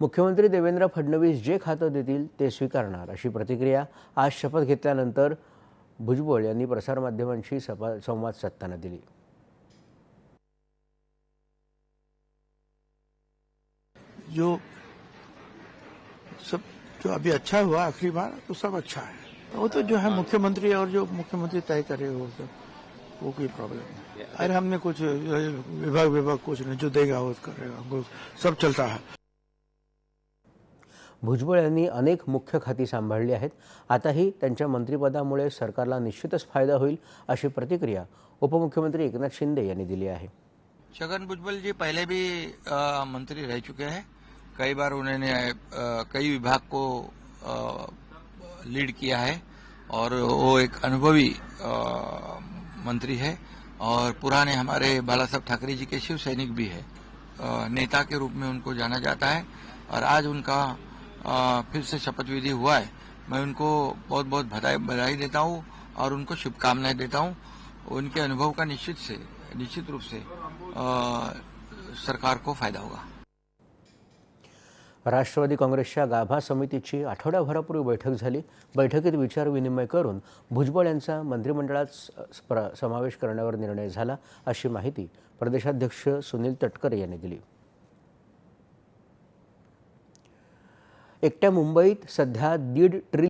मुख्यमंत्री देवेंद्र फडणवीस जे खातं देतील ते स्वीकारणार अशी प्रतिक्रिया आज शपथ घेतल्यानंतर भुजबळ यांनी प्रसारमाध्यमांशी सपा संवाद साधताना दिली. जो सब जो अभी अच्छा हुआ आखिरी बार तो सब अच्छा है। वो तो जो है मुख्यमंत्री और जो मुख्यमंत्री तय करे, वो सब वो कोई प्रॉब्लम नहीं। अरे हमने कुछ, विभाग विभाग कुछ नहीं, जो देगा वो करेगा सब चलता है। भुजबळ यांनी अनेक मुख्य खाती सांभाळली आहेत. आताही त्यांच्या मंत्रिपदामुळे सरकारला निश्चितच फ़ायदा होईल अशी प्रतिक्रिया उपमुख्यमंत्री एकनाथ शिंदे यांनी दिली आहे. छगन भुजबल जी पहले भी अ, मंत्री रह चुके हैं. कई बार उन्होंने कई विभाग को अ, लीड किया है और वो एक अनुभवी मंत्री है और पुराने हमारे बाला साहब ठाकरे जी के शिव सैनिक भी है। नेता के रूप में उनको जाना जाता है और आज उनका फिर से शपथ विधि हुआ है। मैं उनको बहुत बहुत बधाई बधाई देता हूँ और उनको शुभकामनाएं देता हूँ। उनके अनुभव का निश्चित से निश्चित रूप से आ, सरकार को फायदा होगा। राष्ट्रवादी काँग्रेसच्या गाभा समितीची आठवड्याभरापूर्वी बैठक झाली. बैठकीत विचारविनिमय करून भुजबळ यांचा मंत्रिमंडळात प्र- समावेश करण्यावर निर्णय झाला अशी माहिती प्रदेशाध्यक्ष सुनील तटकरे यांनी दिली. एकट्या मुंबईत सध्या दीड ट्रिल